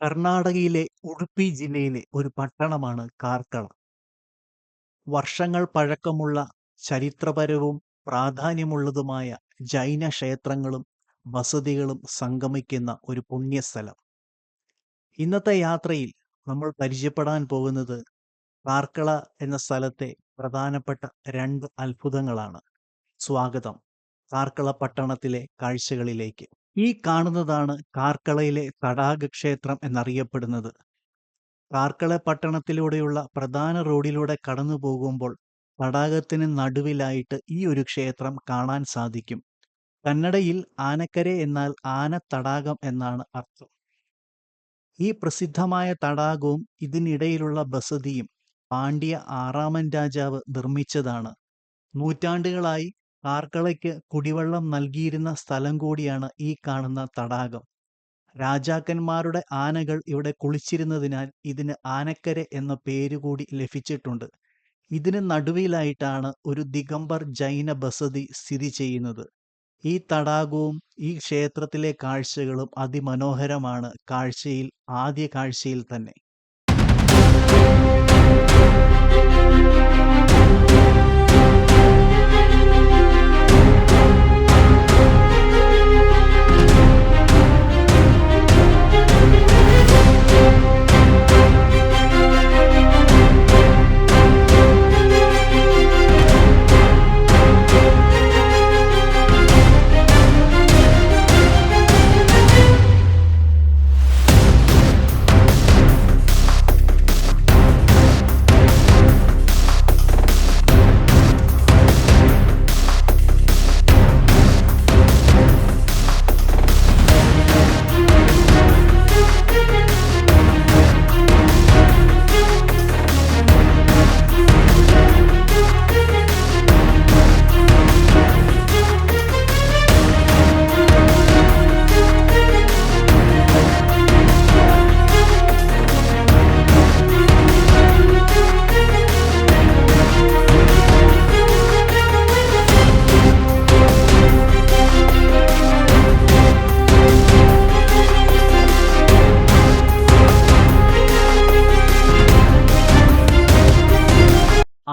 കർണാടകയിലെ ഉഡുപ്പി ജില്ലയിലെ ഒരു പട്ടണമാണ് കാർക്കള. വർഷങ്ങൾ പഴക്കമുള്ള ചരിത്രപരവും പ്രാധാന്യമുള്ളതുമായ ജൈന ക്ഷേത്രങ്ങളും വസതികളും സംഗമിക്കുന്ന ഒരു പുണ്യസ്ഥലം. ഇന്നത്തെ യാത്രയിൽ നമ്മൾ പരിചയപ്പെടാൻ പോകുന്നത് കാർക്കള എന്ന സ്ഥലത്തെ പ്രധാനപ്പെട്ട രണ്ട് അത്ഭുതങ്ങളാണ്. സ്വാഗതം കാർക്കള പട്ടണത്തിലെ കാഴ്ചകളിലേക്ക്. ഈ കാണുന്നതാണ് കാർക്കളയിലെ തടാക ക്ഷേത്രം എന്നറിയപ്പെടുന്നത്. കാർക്കള പട്ടണത്തിലൂടെയുള്ള പ്രധാന റോഡിലൂടെ കടന്നു പോകുമ്പോൾ തടാകത്തിന് നടുവിലായിട്ട് ഈ ഒരു ക്ഷേത്രം കാണാൻ സാധിക്കും. കന്നഡയിൽ ആനക്കരെ എന്നാൽ ആന തടാകം എന്നാണ് അർത്ഥം. ഈ പ്രസിദ്ധമായ തടാകവും ഇതിനിടയിലുള്ള ബസതിയും പാണ്ഡ്യ ആറാമൻ രാജാവ് നിർമ്മിച്ചതാണ്. നൂറ്റാണ്ടുകളായി കാർക്കളയ്ക്ക് കുടിവെള്ളം നൽകിയിരുന്ന സ്ഥലം കൂടിയാണ് ഈ കാണുന്ന തടാകം. രാജാക്കന്മാരുടെ ആനകൾ ഇവിടെ കുളിച്ചിരുന്നതിനാൽ ഇതിന് ആനക്കര എന്ന പേരുകൂടി ലഭിച്ചിട്ടുണ്ട്. ഇതിന് നടുവിലായിട്ടാണ് ഒരു ദിഗംബർ ജൈന ബസതി സ്ഥിതി ചെയ്യുന്നത്. ഈ തടാകവും ഈ ക്ഷേത്രത്തിലെ കാഴ്ചകളും അതിമനോഹരമാണ് കാഴ്ചയിൽ ആദ്യ കാഴ്ചയിൽ തന്നെ.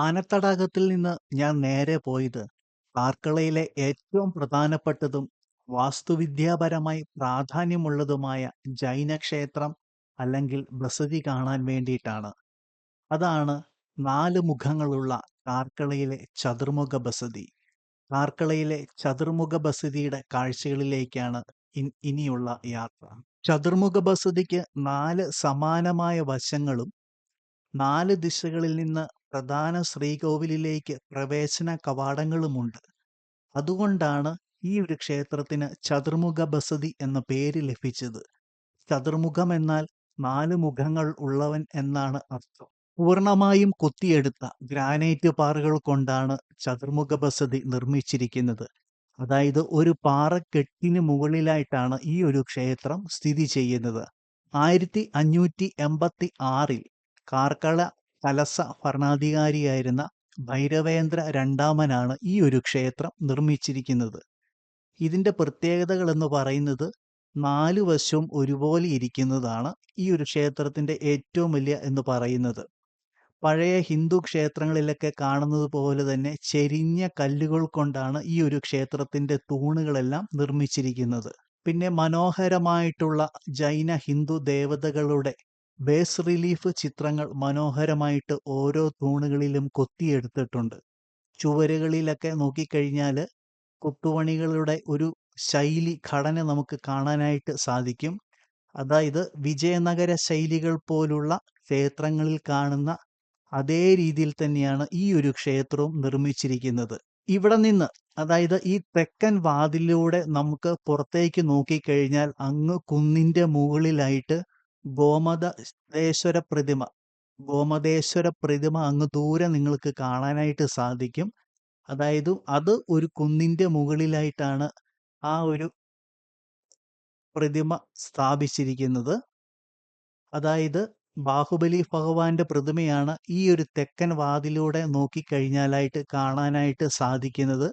ആനത്തടാകത്തിൽ നിന്ന് ഞാൻ നേരെ പോയത് പാർക്കളയിലെ ഏറ്റവും പ്രധാനപ്പെട്ടതും വാസ്തുവിദ്യാപരമായി പ്രാധാന്യമുള്ളതുമായ ജൈന ക്ഷേത്രം അല്ലെങ്കിൽ ബസതി കാണാൻ വേണ്ടിയിട്ടാണ്. അതാണ് നാല് മുഖങ്ങളുള്ള കാർക്കളയിലെ ചതുർമുഖ ബസതി. കാർക്കളയിലെ ചതുർമുഖ ബസതിയുടെ കാഴ്ചകളിലേക്കാണ് ഇനിയുള്ള യാത്ര. ചതുർമുഖ ബസതിക്ക് നാല് സമാനമായ വശങ്ങളും നാല് ദിശകളിൽ നിന്ന് പ്രധാന ശ്രീകോവിലിലേക്ക് പ്രവേശന കവാടങ്ങളുമുണ്ട്. അതുകൊണ്ടാണ് ഈ ഒരു ക്ഷേത്രത്തിന് ചതുർമുഖ ബസതി എന്ന പേര് ലഭിച്ചത്. ചതുർമുഖം എന്നാൽ നാല് മുഖങ്ങൾ ഉള്ളവൻ എന്നാണ് അർത്ഥം. പൂർണമായും കൊത്തിയെടുത്ത ഗ്രാനൈറ്റ് പാറകൾ കൊണ്ടാണ് ചതുർമുഖ ബസതി നിർമ്മിച്ചിരിക്കുന്നത്. അതായത് ഒരു പാറക്കെട്ടിന് മുകളിലായിട്ടാണ് ഈ ഒരു ക്ഷേത്രം സ്ഥിതി ചെയ്യുന്നത്. ആയിരത്തി അഞ്ഞൂറ്റി എൺപത്തി ആറിൽ കാർക്കള കലസ ഭരണാധികാരിയായിരുന്ന ഭൈരവേന്ദ്ര രണ്ടാമനാണ് ഈ ഒരു ക്ഷേത്രം നിർമ്മിച്ചിരിക്കുന്നത്. ഇതിന്റെ പ്രത്യേകതകൾ എന്ന് പറയുന്നത് നാല് വശവും ഒരുപോലെ ഇരിക്കുന്നതാണ് ഈ ഒരു ക്ഷേത്രത്തിന്റെ ഏറ്റവും വലിയ എന്ന് പറയുന്നത്. പഴയ ഹിന്ദു ക്ഷേത്രങ്ങളിലൊക്കെ കാണുന്നത് പോലെ തന്നെ ചെരിഞ്ഞ കല്ലുകൾ കൊണ്ടാണ് ഈ ഒരു ക്ഷേത്രത്തിന്റെ തൂണുകളെല്ലാം നിർമ്മിച്ചിരിക്കുന്നത്. പിന്നെ മനോഹരമായിട്ടുള്ള ജൈന ഹിന്ദു ദേവതകളുടെ ബേസ് റിലീഫ് ചിത്രങ്ങൾ മനോഹരമായിട്ട് ഓരോ തൂണുകളിലും കൊത്തിയെടുത്തിട്ടുണ്ട്. ചുവരുകളിലൊക്കെ നോക്കിക്കഴിഞ്ഞാൽ കൊത്തുപണികളുടെ ഒരു ശൈലി ഘടന നമുക്ക് കാണാനായിട്ട് സാധിക്കും. അതായത് വിജയനഗര ശൈലികൾ പോലുള്ള ക്ഷേത്രങ്ങളിൽ കാണുന്ന അതേ രീതിയിൽ തന്നെയാണ് ഈ ഒരു ക്ഷേത്രവും നിർമ്മിച്ചിരിക്കുന്നത്. ഇവിടെ നിന്ന് അതായത് ഈ തെക്കൻ വാതിലിലൂടെ നമുക്ക് പുറത്തേക്ക് നോക്കിക്കഴിഞ്ഞാൽ അങ്ങ് കുന്നിന്റെ മുകളിലായിട്ട് ഗോമതേശ്വര പ്രതിമ ഗോമതേശ്വര പ്രതിമ അങ്ങ് ദൂരെ നിങ്ങൾക്ക് കാണാനായിട്ട് സാധിക്കും. അതായത് അത് ഒരു കുന്നിന്റെ മുകളിലായിട്ടാണ് ആ ഒരു പ്രതിമ സ്ഥാപിച്ചിരിക്കുന്നത്. അതായത് ബാഹുബലി ഭഗവാന്റെ പ്രതിമയാണ് ഈ ഒരു തെക്കൻ വാതിലൂടെ നോക്കിക്കഴിഞ്ഞാലായിട്ട് കാണാനായിട്ട് സാധിക്കുന്നത്.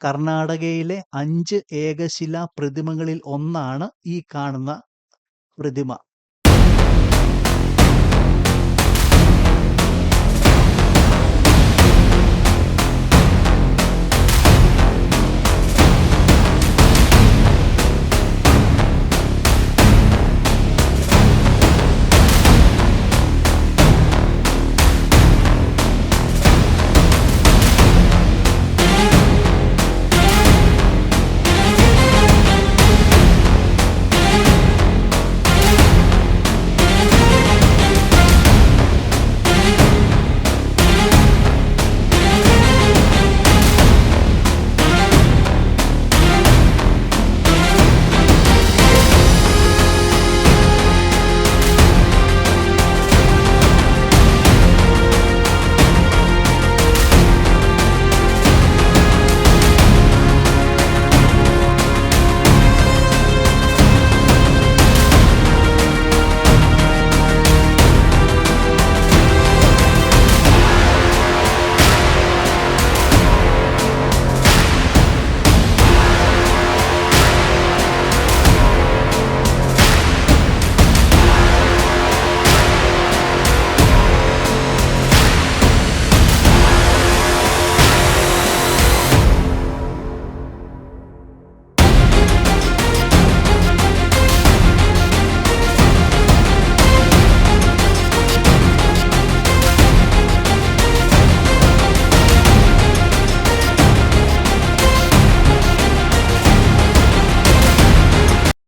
കർണാടകയിലെ അഞ്ച് ഏകശില പ്രതിമകളിൽ ഒന്നാണ് ഈ കാണുന്ന പ്രതിമ.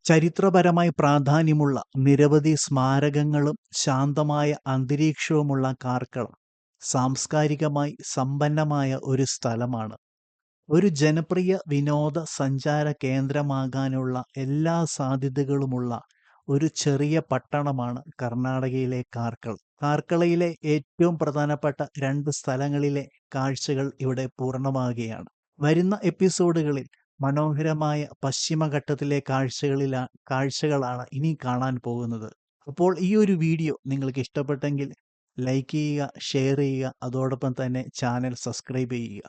ചരിത്രപരമായി പ്രാധാന്യമുള്ള നിരവധി സ്മാരകങ്ങളും ശാന്തമായ അന്തരീക്ഷവുമുള്ള കാർക്കള സാംസ്കാരികമായി സമ്പന്നമായ ഒരു സ്ഥലമാണ്. ഒരു ജനപ്രിയ വിനോദ സഞ്ചാര കേന്ദ്രമാകാനുള്ള എല്ലാ സാധ്യതകളുമുള്ള ഒരു ചെറിയ പട്ടണമാണ് കർണാടകയിലെ കാർക്കൾ കാർക്കളയിലെ ഏറ്റവും പ്രധാനപ്പെട്ട രണ്ട് സ്ഥലങ്ങളിലെ കാഴ്ചകൾ ഇവിടെ പൂർണമാകുകയാണ് വരുന്ന എപ്പിസോഡുകളിൽ മനോഹരമായ പശ്ചിമഘട്ടത്തിലെ കാഴ്ചകളിലാ കാഴ്ചകളാണ് ഇനി കാണാൻ പോകുന്നത്. അപ്പോൾ ഈ ഒരു വീഡിയോ നിങ്ങൾക്ക് ഇഷ്ടപ്പെട്ടെങ്കിൽ ലൈക്ക് ചെയ്യുക ഷെയർ ചെയ്യുക അതോടൊപ്പം തന്നെ ചാനൽ സബ്സ്ക്രൈബ് ചെയ്യുക.